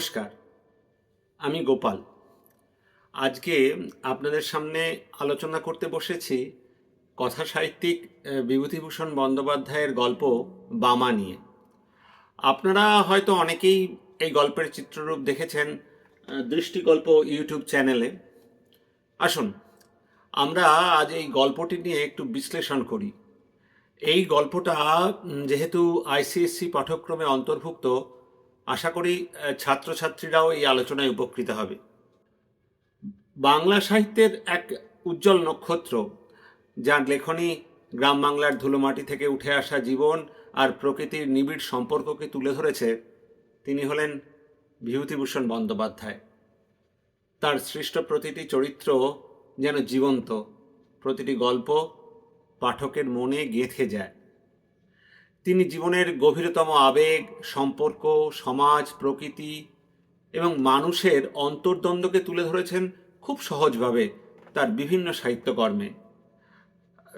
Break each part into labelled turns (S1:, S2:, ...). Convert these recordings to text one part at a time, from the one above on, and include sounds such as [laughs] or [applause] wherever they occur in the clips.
S1: নমস্কার, আমি গোপাল। আজকে আপনাদের সামনে আলোচনা করতে বসেছি কথা সাহিত্যিক বিভূতিভূষণ বন্দ্যোপাধ্যায়ের গল্প বামা নিয়ে। আপনারা হয়তো অনেকেই এই গল্পের চিত্ররূপ দেখেছেন দৃষ্টি গল্প ইউটিউব চ্যানেলে। আসুন, আমরা আজ এই গল্পটি নিয়ে একটু বিশ্লেষণ করি। এই গল্পটা যেহেতু আইসিএসসি পাঠ্যক্রমে অন্তর্ভুক্ত আশা করি ছাত্রছাত্রীরাও এই আলোচনায় উপকৃত হবে। বাংলা সাহিত্যের এক উজ্জ্বল নক্ষত্র, যার লেখনী গ্রাম বাংলার ধুলোমাটি থেকে উঠে আসা জীবন আর প্রকৃতির নিবিড় সম্পর্ককে তুলে ধরেছে, তিনি হলেন বিভূতিভূষণ বন্দ্যোপাধ্যায়। তার সৃষ্ট প্রতিটি চরিত্র যেন জীবন্ত, প্রতিটি গল্প পাঠকের মনে গেঁথে যায়। তিনি জীবনের গভীরতম আবেগ, সম্পর্ক, সমাজ, প্রকৃতি এবং মানুষের অন্তর্দ্বন্দ্বকে তুলে ধরেছেন খুব সহজভাবে তার বিভিন্ন সাহিত্যকর্মে।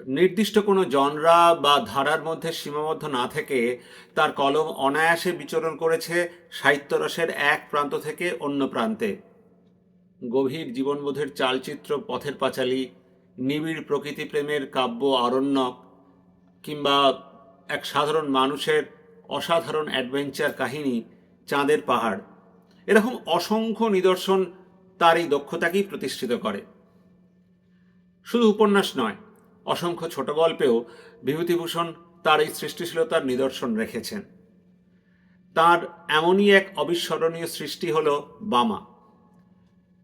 S1: নির্দিষ্ট কোনো জনরা বা ধারার মধ্যে সীমাবদ্ধ না থেকে তার কলম অনায়াসে বিচরণ করেছে সাহিত্যরসের এক প্রান্ত থেকে অন্য প্রান্তে। গভীর জীবনবোধের চালচিত্র পথের পাঁচালী, নিবিড় প্রকৃতি প্রেমের কাব্য আরণ্যক কিংবা এক সাধারণ মানুষের অসাধারণ অ্যাডভেঞ্চার কাহিনী, চাঁদের পাহাড়। এরকম অসংখ্য নিদর্শন তার এই দক্ষতাকেই প্রতিষ্ঠিত করে। শুধু উপন্যাস নয়, অসংখ্য ছোট গল্পেও বিভূতিভূষণ তার এই সৃষ্টিশীলতার নিদর্শন রেখেছেন। তার এমনই এক অবিস্মরণীয় সৃষ্টি হল বামা।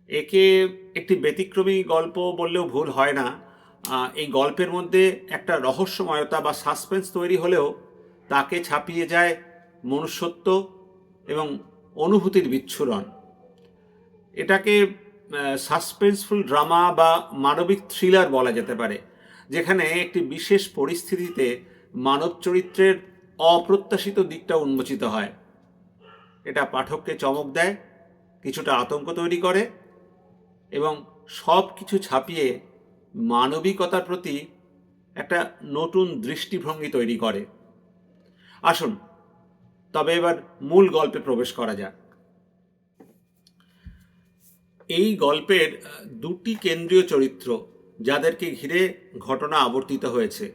S1: একে একটি ব্যতিক্রমী গল্প বললেও ভুল হয় না এই গল্পের মধ্যে একটা রহস্যময়তা বা সাসপেন্স তৈরি হলেও তাকে ছাপিয়ে যায় মনুষ্যত্ব এবং অনুভূতির বিচ্ছুরণ। এটাকে সাসপেন্সফুল ড্রামা বা মানবিক থ্রিলার বলা যেতে পারে, যেখানে একটি বিশেষ পরিস্থিতিতে মানব চরিত্রের অপ্রত্যাশিত দিকটা উন্মোচিত হয়। এটা পাঠককে চমক দেয়, কিছুটা আতঙ্ক তৈরি করে এবং সব কিছু ছাপিয়ে মানবিকতার প্রতি একটা নতুন দৃষ্টিভঙ্গি তৈরি করে। আসুন, তবে এবার মূল গল্পে প্রবেশ করা যাক। এই গল্পের দুটি কেন্দ্রীয় চরিত্র যাদেরকে ঘিরে ঘটনা আবর্তিত হয়েছে।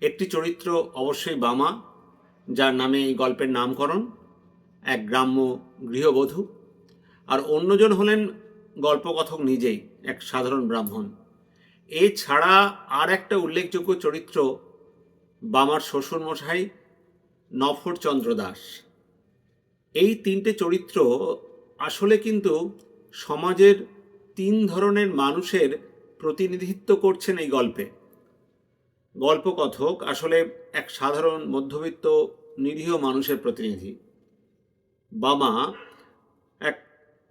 S1: একটি চরিত্র অবশ্যই বামা, যার নামে এই গল্পের নামকরণ, এক গ্রাম্য গৃহবধূ, আর অন্যজন হলেন গল্পকথক নিজেই, এক সাধারণ ব্রাহ্মণ। এছাড়া আর একটা উল্লেখযোগ্য চরিত্র বামার শ্বশুরমশাই নফরচন্দ্র দাস। এই তিনটে চরিত্র আসলে কিন্তু সমাজের তিন ধরনের মানুষের প্রতিনিধিত্ব করছেন এই গল্পে। গল্পকথক আসলে এক সাধারণ মধ্যবিত্ত নিরীহ মানুষের প্রতিনিধি। বামা এক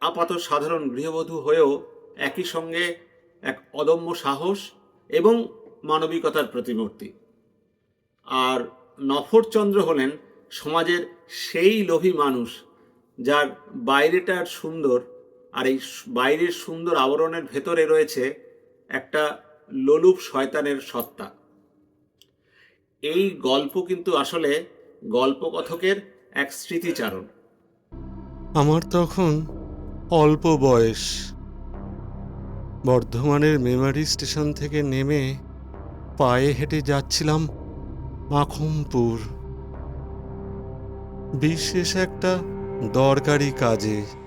S1: আপাত সাধারণ গৃহবধূ হয়েও একই সঙ্গে এক অদম্য সাহস এবং মানবিকতার প্রতিমূর্তি। আর নফরচন্দ্র হলেন সমাজের সেই লোভী মানুষ যার বাইরেটার সুন্দর আর এই বাইরের সুন্দর আবরণের ভেতরে রয়েছে একটা লোলুপ শয়তানের সত্তা। এই গল্প কিন্তু আসলে গল্পকথকের এক স্মৃতিচারণ।
S2: আমার তখন অল্প বয়স। বর্ধমানের মেমারি স্টেশন থেকে নেমে পায়ে হেঁটে যাচ্ছিলাম মাখমপুর। বিশেষ একটা দরকারি কাজে।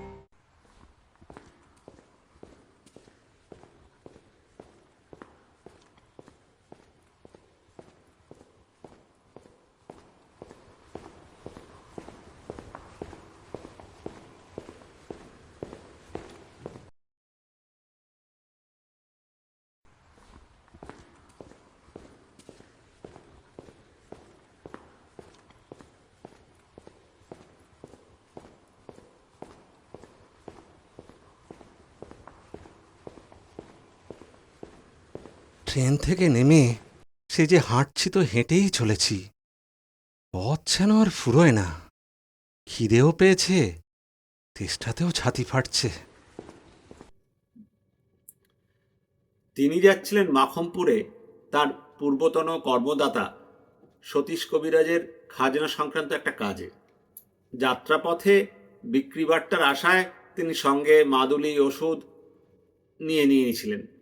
S2: ট্রেন থেকে নেমে সে যে হাঁটছি তো হেঁটেই চলেছি। পথ যেন আর ফুরোয় না। খিদেও পেয়েছে, তেষ্টাতেও ছাতি ফাটছে।
S1: তিনি যাচ্ছিলেন মাখমপুরে, তার পূর্বতন কর্মদাতা সতীশ কবিরাজের খাজনা সংক্রান্ত একটা কাজে। যাত্রাপথে বিক্রি বাট্টার আশায় তিনি সঙ্গে মাদুলি ওষুধ নিয়ে নিয়েছিলেন।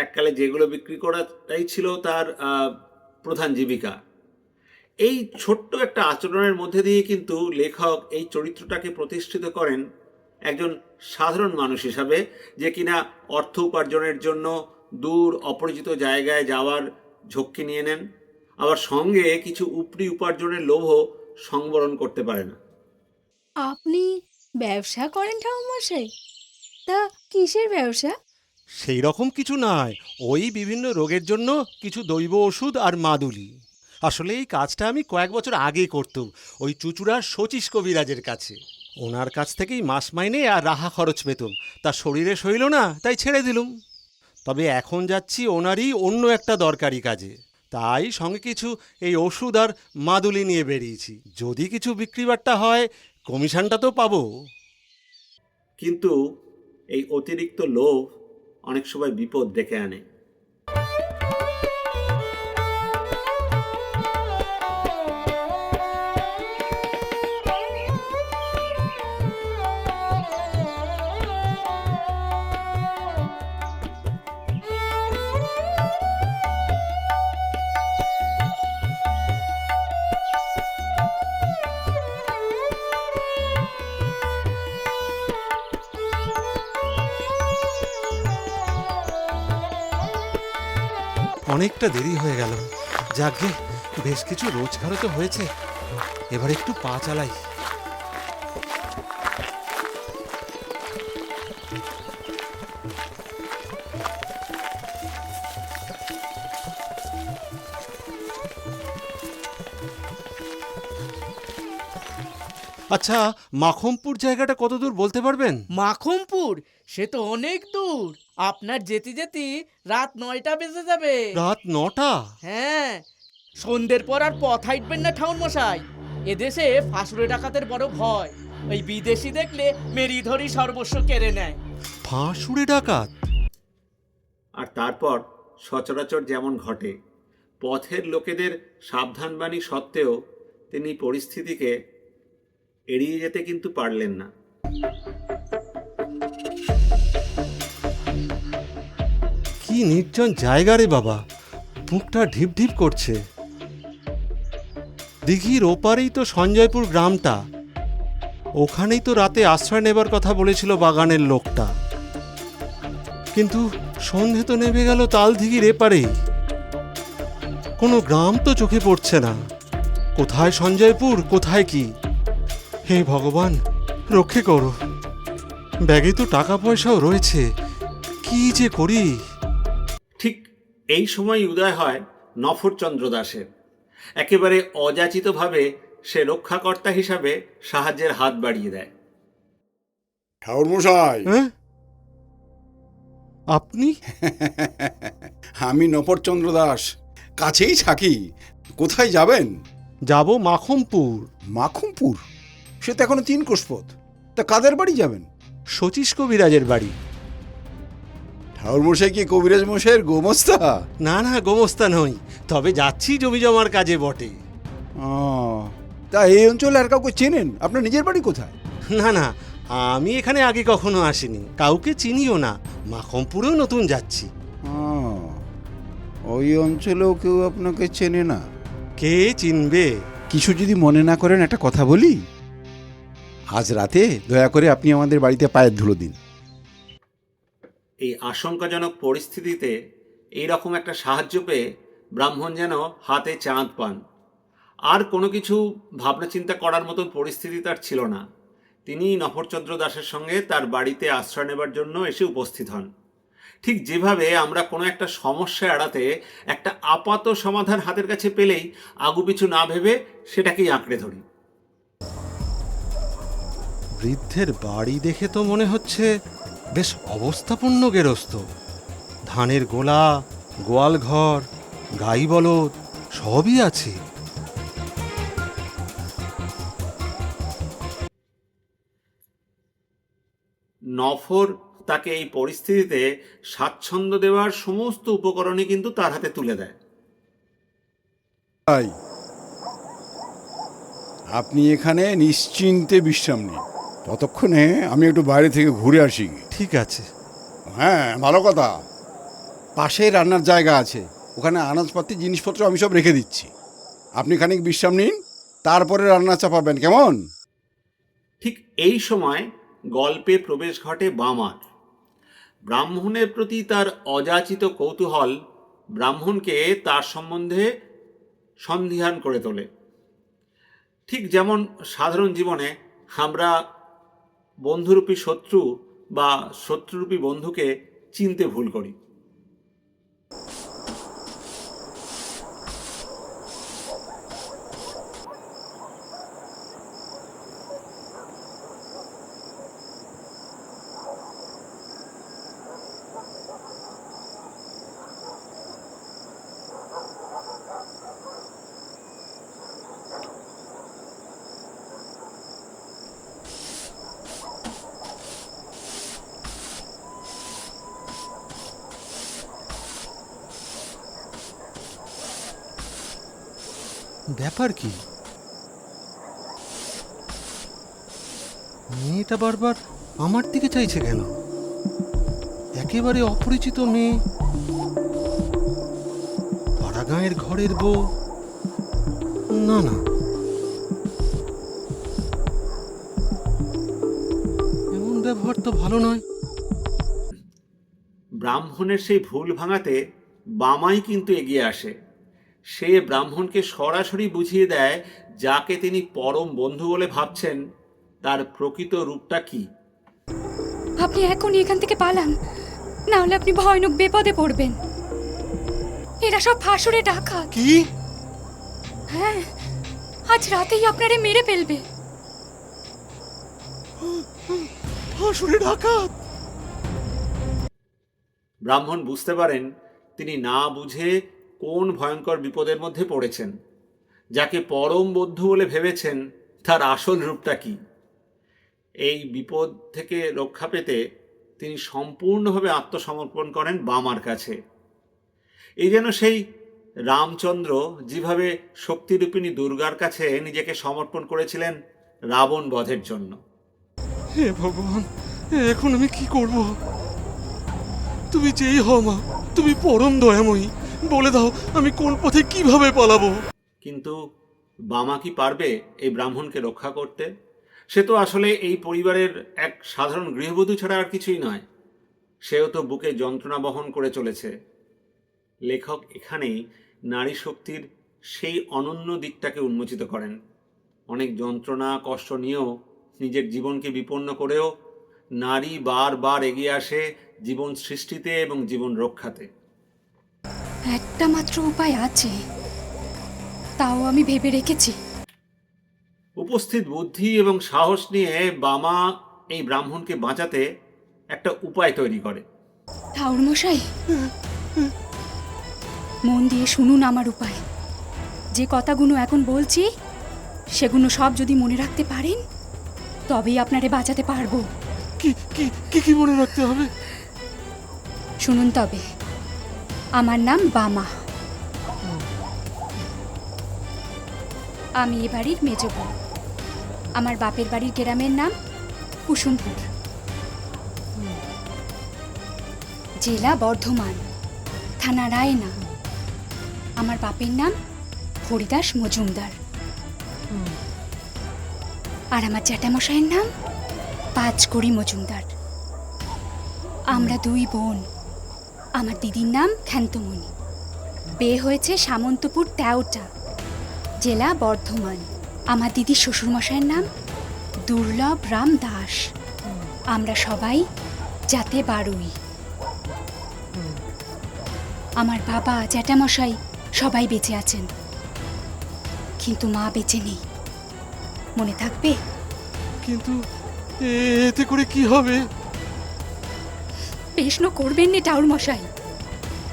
S1: এককালে যেগুলো বিক্রি করাটাই ছিল তার প্রধান জীবিকা। এই ছোট্ট একটা আচরণের মধ্যে দিয়ে কিন্তু লেখক এই চরিত্রটাকে প্রতিষ্ঠিত করেন একজন সাধারণ মানুষ হিসাবে, যে কিনা অর্থ উপার্জনের জন্য দূর, অপরিচিত জায়গায় যাওয়ার ঝক্কি নিয়ে নেন। আবার সঙ্গে কিছু উপরি উপার্জনের লোভও সংবরণ করতে পারে না।
S3: আপনি ব্যবসা করেন ঠাকুরমশাই? তা কিসের ব্যবসা?
S2: সেই রকম কিছু নয়। ওই বিভিন্ন রোগের জন্য কিছু দৈব ওষুধ আর মাদুলি। আসলে এই কাজটা আমি কয়েক বছর আগে করতুম, ওই চুচুড়ার শচীশ কবিরাজের কাছে। ওনার কাছ থেকেই মাস মাইনে আর রাহা খরচ পেতুম। তা শরীরে সইল না, তাই ছেড়ে দিলুম। তবে এখন যাচ্ছি ওনারই অন্য একটা দরকারি কাজে। তাই সঙ্গে কিছু এই ওষুধ আর মাদুলি নিয়ে বেরিয়েছি। যদি কিছু বিক্রিবাট্টা হয়, কমিশনটা তো পাবো।
S1: কিন্তু এই অতিরিক্ত লোভ অনেক সময় বিপদ ডেকে আনে।
S2: অনেকটা দেরি হয়ে গেল। যাকে বেশ কিছু রোজগারও তো হয়েছে। এবার একটু পা চালাই। আচ্ছা মাখমপুর জায়গাটা কত দূর বলতে পারবেন?
S4: মাখমপুর? সে তো অনেক দূর। আপনার যেতে যেতে রাত নয়টা বেজে যাবে।
S2: রাত নটা?
S4: হ্যাঁ। সন্ধ্যের পর আর পথ হাঁটবেন না ঠাউন মশাই এদেশে ফাঁসুড়ে ডাকাতের বড় ভয়। ওই বিদেশি দেখলে মেরি ধরি সর্বস্ব কেড়ে নেয়।
S2: ফাঁসুড়ে ডাকাত?
S1: আর তারপর সচরাচর যেমন ঘটে পথের লোকেদের সাবধানবাণী সত্ত্বেও তিনি পরিস্থিতিকে এড়িয়ে যেতে কিন্তু পারলেন না।
S2: নির্জন জায়গা রে বাবা। বুকটা ঢিপ ঢিপ করছে। দিঘির ওপারেই তো সঞ্জয়পুর গ্রামটা। ওখানেই তো রাতে আশ্রয় নেবার কথা বলেছিল বাগানের লোকটা। কিন্তু সন্ধে তো নেমে গেল তাল দিঘির এপারেই কোনো গ্রাম তো চোখে পড়ছে না। কোথায় সঞ্জয়পুর, কোথায় কি? হে ভগবান, রক্ষে করো। ব্যাগে তো টাকা পয়সাও রয়েছে। কি যে করি?
S1: এই সময় উদয় হয় নফরচন্দ্র দাসের। একেবারে অযাচিতভাবে সে রক্ষাকর্তা হিসাবে সাহায্যের হাত বাড়িয়ে দেয়।
S5: ঠাকুর মশাই
S2: হ্যাঁ? আপনি? [laughs]
S5: আমি নপরচন্দ্র দাস। কাছেই থাকি। কোথায় যাবেন?
S2: যাব মাখমপুর।
S5: মাখুমপুর? সে তো এখনও তিন কোষ পথ তা কাদের বাড়ি যাবেন?
S2: শচীশ কবিরাজের বাড়ি।
S5: ঠাকুর মশাই কি কবিরাজ মশাইয়ের গোমস্তা?
S2: না না গোমস্তা নই। তবে যাচ্ছি জমি জমার কাজে বটে।
S5: ও, তা এই অঞ্চলে আর কাউকে চেনেন? আপনার নিজের বাড়ি কোথায়?
S2: না না আমি এখানে আগে কখনো আসিনি। কাউকে চিনিও না। মাখমপুরেও নতুন যাচ্ছি।
S5: ওই অঞ্চলেও কেউ আপনাকে চেনে না?
S2: কে চিনবে?
S5: কিছু যদি মনে না করেন একটা কথা বলি। আজ রাতে দয়া করে আপনি আমাদের বাড়িতে পায়ের ধুলো দিন।
S1: এই আশঙ্কাজনক পরিস্থিতিতে এই রকম একটা সাহায্য পেয়ে ব্রাহ্মণ যেন হাতে চাঁদ পান। আর কোনো কিছু ভাবনা চিন্তা করার মতন পরিস্থিতি তার ছিল না। তিনি নফরচন্দ্র দাসের সঙ্গে তার বাড়িতে আশ্রয় নেবার জন্য এসে উপস্থিত হন। ঠিক যেভাবে আমরা কোনো একটা সমস্যা এড়াতে একটা আপাত সমাধান হাতের কাছে পেলেই আগুপিছু না ভেবে সেটাকেই আঁকড়ে ধরি।
S2: বৃদ্ধের বাড়ি দেখে তো মনে হচ্ছে বেশ অবস্থাপূর্ণ গেরস্ত। ধানের গোলা গোয়াল ঘর গাই বলদ সবই আছে।
S1: নফর তাকে এই পরিস্থিতিতে স্বাচ্ছন্দ্য দেওয়ার সমস্ত উপকরণই কিন্তু তার হাতে তুলে দেয়।
S5: তাই। আপনি এখানে নিশ্চিন্তে বিশ্রাম নিন। ততক্ষণে আমি একটু বাইরে থেকে ঘুরে আসি।
S2: ঠিক আছে।
S5: হ্যাঁ ভালো কথা। পাশেই রান্নার জায়গা আছে। ওখানে আনাজপাতি জিনিসপত্র আমি সব রেখে দিচ্ছি। আপনি খানিক বিশ্রাম নিন তারপরে রান্না চাপাবেন কেমন?
S1: ঠিক এই সময় গল্পে প্রবেশ ঘটে বামার। ব্রাহ্মণের প্রতি তার অযাচিত কৌতূহল ব্রাহ্মণকে তার সম্বন্ধে সন্ধিহান করে তোলে। ঠিক যেমন সাধারণ জীবনে আমরা বন্ধুরূপী শত্রু বা শত্রুরূপী বন্ধুকে চিনতে ভুল করি।
S2: ব্যাপার কি? মেয়েটা বারবার আমার দিকে চাইছে কেন? একেবারে অপরিচিত মেয়ে। পাড়াগাঁয়ের ঘরের বউ। না না। এমন ব্যবহার তো ভালো নয়।
S1: ব্রাহ্মণের সেই ভুল ভাঙাতে বামাই কিন্তু এগিয়ে আসে। সে ব্রাহ্মণকে সরাসরি বুঝিয়ে দেয় যাকে তিনি পরম বন্ধু বলে ভাবছেন। তার প্রকৃত রূপটা কি?
S3: আপনি এখনই এখান থেকে পালান। না হলে আপনি ভয়ানক বিপদে পড়বেন। এরা সব ফাঁসুরে ডাকাত।
S2: কি?
S3: হ্যাঁ আজ রাতেই আপনারে মেরে ফেলবে।
S2: হাসুরে ডাকাত!
S1: ব্রাহ্মণ বুঝতে পারেন তিনি না বুঝে কোন ভয়ঙ্কর বিপদের মধ্যে পড়েছেন? যাকে পরম বন্ধু বলে ভেবেছেন, তার আসল রূপটা কি? এই বিপদ থেকে রক্ষা পেতে তিনি সম্পূর্ণভাবে আত্মসমর্পণ করেন বামার কাছে। এই যেন সেই রামচন্দ্র যেভাবে শক্তিরূপিণী দুর্গার কাছে নিজেকে সমর্পণ করেছিলেন রাবণ বধের জন্য।
S2: হে ভগবান, এখন আমি কি করব? তুমি যেই হও মা, তুমি পরম দয়াময়ী। বলে দাও, আমি কোন পথে কীভাবে পালাবো?
S1: কিন্তু বামা কি পারবে এই ব্রাহ্মণকে রক্ষা করতে? সে তো আসলে এই পরিবারের এক সাধারণ গৃহবধূ ছাড়া আর কিছুই নয়। সেও তো বুকে যন্ত্রণা বহন করে চলেছে। লেখক এখানেই নারী শক্তির সেই অনন্য দিকটাকে উন্মোচিত করেন। অনেক যন্ত্রণা, কষ্ট নিয়েও নিজের জীবনকে বিপন্ন করেও নারী বারবার এগিয়ে আসে জীবন সৃষ্টিতে এবং জীবন রক্ষাতে।
S3: একটা মাত্র উপায় আছে। তাও আমি ভেবে রেখেছি।
S1: উপস্থিত বুদ্ধি এবং সাহস নিয়ে বামা এই ব্রাহ্মণকে বাঁচাতে একটা উপায় তৈরি করে।
S3: ঠাউর মশাই মন দিয়ে শুনুন আমার উপায়। যে কথাগুলো এখন বলছি সেগুলো সব যদি মনে রাখতে পারেন তবেই আপনারে বাঁচাতে পারব।
S2: কি কি কি কি মনে রাখতে হবে?
S3: শুনুন তবে। আমার নাম বামা। আমি এ বাড়ির মেজ। আমার বাপের বাড়ির গ্রামের নাম কুসুমপুর। জেলা বর্ধমান, থানা রায়না। আমার বাপের নাম হরিদাস মজুমদার। আর আমার জ্যাঠামশাইয়ের নাম পাঁচকড়ি মজুমদার। আমরা দুই বোন। আমার দিদির নাম ক্ষান্তমণি বিয়ে হয়েছে সামন্তপুর তেওটা জেলা বর্ধমান। আমার দিদির শ্বশুরমশাইয়ের নাম দুর্লভ রাম দাস। আমরা সবাই যাতে বারুই। আমার বাবা, জ্যাঠামশাই সবাই বেঁচে আছেন। কিন্তু মা বেঁচে নেই। মনে থাকবে?
S2: কিন্তু এতে করে কি হবে?
S3: প্রশ্ন করবেন নে টাউর মশাই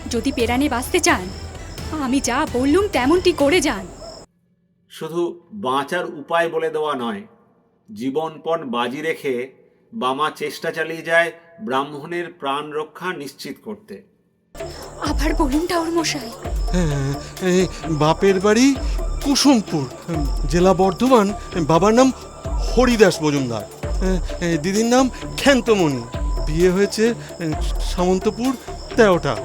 S3: যদি পেরানে বাঁচতে চান আমি যা বললুম তেমনটি করে যান।
S1: শুধু বাঁচার উপায় বলে দেওয়া নয় জীবনপণ বাজি রেখে বামা চেষ্টা চালিয়ে যায় ব্রাহ্মণের প্রাণ রক্ষা নিশ্চিত করতে।
S3: আবার বলুন টাউর মশাই
S2: হ্যাঁ, এই বাপের বাড়ি কুসুমপুর জেলা বর্ধমান বাবার নাম হরিদাস মজুমদার। এ, দিদির নাম ক্ষান্তমণি। বিয়ে হয়েছে সামন্তপুর তেরোটা।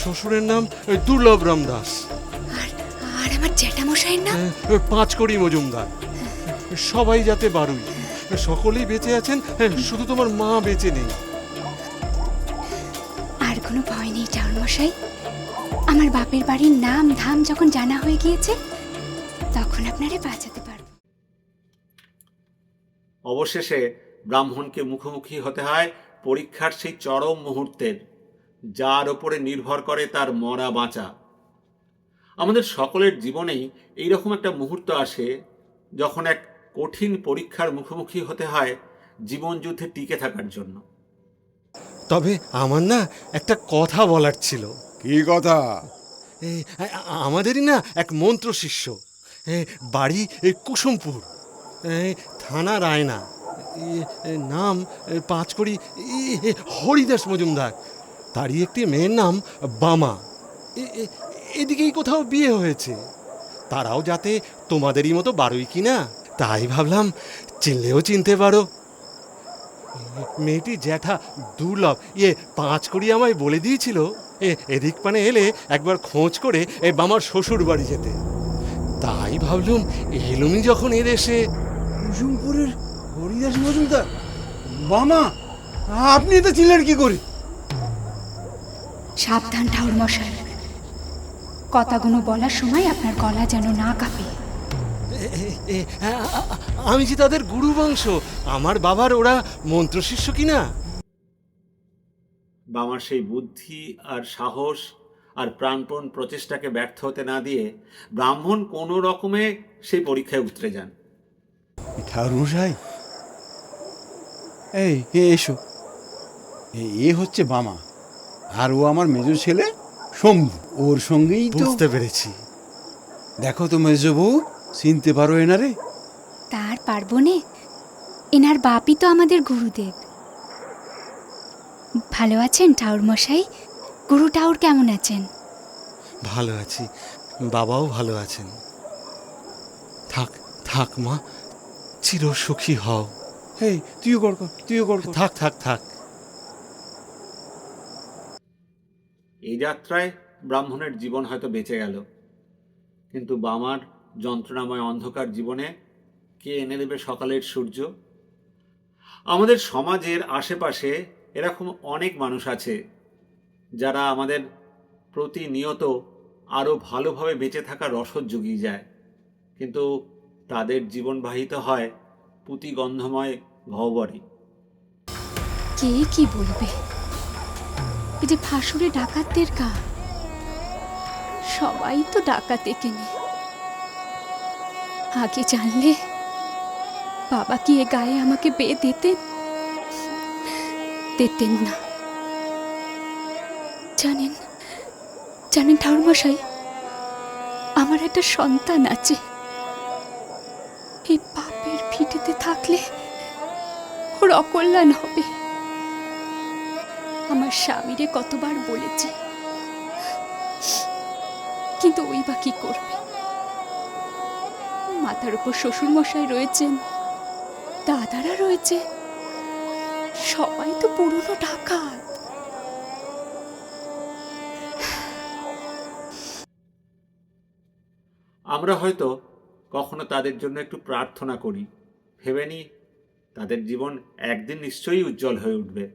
S2: শ্বশুরের নাম দুর্লভ রামদাস।
S3: আর আর আমার জ্যাঠামশাইয়ের নাম?
S2: পাঁচকড়ি মজুমদার। সবাই যাতে বারুই। সকলেই বেঁচে আছেন শুধু তোমার মা বেঁচে নেই।
S3: আর কোনো ভয় নেই মশাই আমার বাপের বাড়ির নাম ধাম যখন জানা হয়ে গিয়েছে তখন আপনারে বাঁচাতে পারব।
S1: অবশেষে ব্রাহ্মণকে মুখোমুখি হতে হয় পরীক্ষার সেই চরম মুহূর্তের যার ওপরে নির্ভর করে তার মরা বাঁচা। আমাদের সকলের জীবনেই এইরকম একটা মুহূর্ত আসে যখন এক কঠিন পরীক্ষার মুখোমুখি হতে হয় জীবন যুদ্ধে টিকে থাকার জন্য।
S2: তবে আমার না একটা কথা বলার ছিল।
S5: কি কথা?
S2: আমাদেরই না এক মন্ত্র শিষ্য বাড়ি এ, কুসুমপুর। থানা রায়না নাম পাঁচকড়ি হরিদাস মজুমদার। তারই একটি মেয়ের নাম বামা। এদিকেই কোথাও বিয়ে হয়েছে। তারাও যাতে তোমাদেরই মতো বারোই কি না তাই ভাবলাম চিনলেও চিনতে পারো। মেয়েটি জ্যাঠা দুর্লভ ইয়ে পাঁচ করি আমায় বলে দিয়েছিল। এ, এদিক পানে এলে একবার খোঁজ করে এ, বামার শ্বশুর বাড়ি যেতে। তাই ভাবলুম এলুমি যখন এদেশে
S5: হরিদাস মজুমদার? মামা আপনি এটা চিনলেন কি করে?
S3: সাবধান ঠাকুরমশাই কথাগুলো বলার সময় আপনার গলা যেন না কাঁপে।
S2: আমি যে তাদের গুরু বংশ আমার বাবার ওরা মন্ত্রশিষ্য কিনা?
S1: বাবার সেই বুদ্ধি আর সাহস আর প্রাণপণ প্রচেষ্টাকে ব্যর্থ হতে না দিয়ে ব্রাহ্মণ কোনো রকমে সেই পরীক্ষায় উতরে যান।
S5: ঠাকুরমশাই এই এসো। এ- এ হচ্ছে বামা আর ও আমার মেজো ছেলে শম্ভু। ওর সঙ্গেই তো
S2: বুঝতে পেরেছি।
S5: দেখো তো মেজো বউ চিনতে পারো এনারে?
S3: তার পারব নে এনার বাপই তো আমাদের গুরুদেব। ভালো আছেন টাউর মশাই গুরু ঠাউর কেমন আছেন?
S2: ভালো আছি। বাবাও ভালো আছেন। থাক থাক মা চির সুখী হও।
S5: এই তুইও কর কর, তুইও কর কর।
S2: থাক থাক থাক
S1: এই যাত্রায় ব্রাহ্মণের জীবন হয়তো বেঁচে গেল কিন্তু বামার যন্ত্রণাময় অন্ধকার জীবনে কে এনে দেবে সকালের সূর্য আমাদের সমাজের আশেপাশে এরকম অনেক মানুষ আছে যারা আমাদের প্রতিনিয়ত আরও ভালোভাবে বেঁচে থাকার রসদ জুগিয়ে যায় কিন্তু তাদের জীবন বাহিত হয় পুঁতিগন্ধময় গহ্বরে
S3: কে কি বলবে? যে ফাঁসুরে ডাকাতদের গা। সবাই তো ডাকাতে কেনে আগে জানলে বাবা কি এ গায়ে আমাকে বেয়ে দিতেন? দিতেন না। জানেন জানেন ঠাকুরমশাই, আমার একটা সন্তান আছে। থাকলে ওর অকল্যাণ হবে। আমার স্বামীরে কতবার বলেছি। কিন্তু ওই বা কি করবে? মাথার উপর শ্বশুর মশাই রয়েছেন, দাদারা রয়েছে। সবাই তো পুরনো ডাকাত।
S1: আমরা হয়তো কখনো তাদের জন্য একটু প্রার্থনা করি। ভেবে নিই, তাদের জীবন একদিন নিশ্চয়ই উজ্জ্বল হয়ে উঠবে।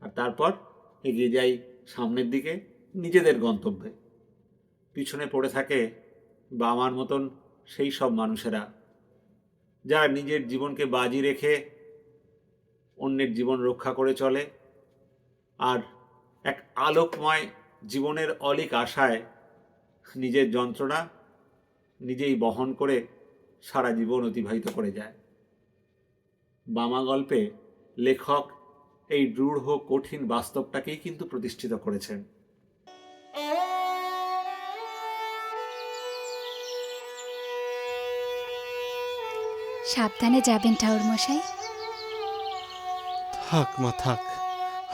S1: আর তারপর এগিয়ে যাই সামনের দিকে নিজেদের গন্তব্যে। পিছনে পড়ে থাকে বা আমার মতন সেই সব মানুষেরা, যারা নিজের জীবনকে বাজি রেখে অন্যের জীবন রক্ষা করে চলে। আর এক আলোকময় জীবনের অলিক আশায় নিজের যন্ত্রণা নিজেই বহন করে সারা জীবন অতিবাহিত করে যায়। বামা গল্পে লেখক এই দৃঢ় কঠিন বাস্তবটাকেই কিন্তু প্রতিষ্ঠিত করেছেন।
S3: সাবধানে যাবেন ঠাউর মশাই।
S2: থাক মা থাক।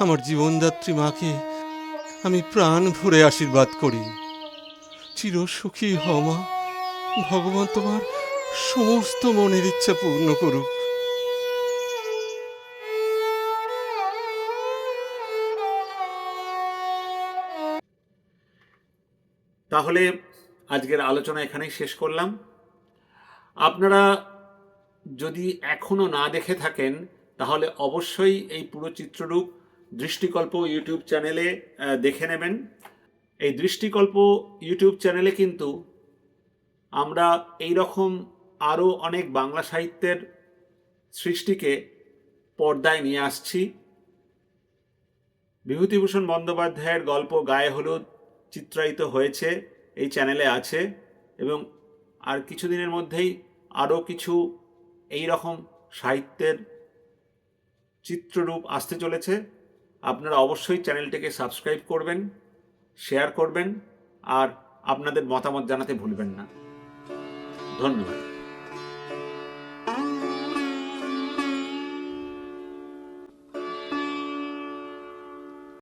S2: আমার জীবনদাত্রী মাকে আমি প্রাণ ভরে আশীর্বাদ করি। চির সুখী হ মা। ভগবান তোমার সমস্ত মনের ইচ্ছা পূর্ণ করুক।
S1: তাহলে আজকের আলোচনা এখানেই শেষ করলাম। আপনারা যদি এখনও না দেখে থাকেন, তাহলে অবশ্যই এই পুরো চিত্ররূপ দৃষ্টিকল্প ইউটিউব চ্যানেলে দেখে নেবেন। এই দৃষ্টিকল্প ইউটিউব চ্যানেলে কিন্তু আমরা এই রকম আরও অনেক বাংলা সাহিত্যের সৃষ্টিকে পর্দায় নিয়ে আসছি। বিভূতিভূষণ বন্দ্যোপাধ্যায়ের গল্প গায়ে হলুদ চিত্রায়িত হয়েছে, এই চ্যানেলে আছে এবং আর কিছুদিনের মধ্যেই আরও কিছু এই রকম সাহিত্যের চিত্ররূপ আসতে চলেছে। আপনারা অবশ্যই চ্যানেলটিকে সাবস্ক্রাইব করবেন, শেয়ার করবেন আর আপনাদের মতামত জানাতে ভুলবেন না। ধন্যবাদ।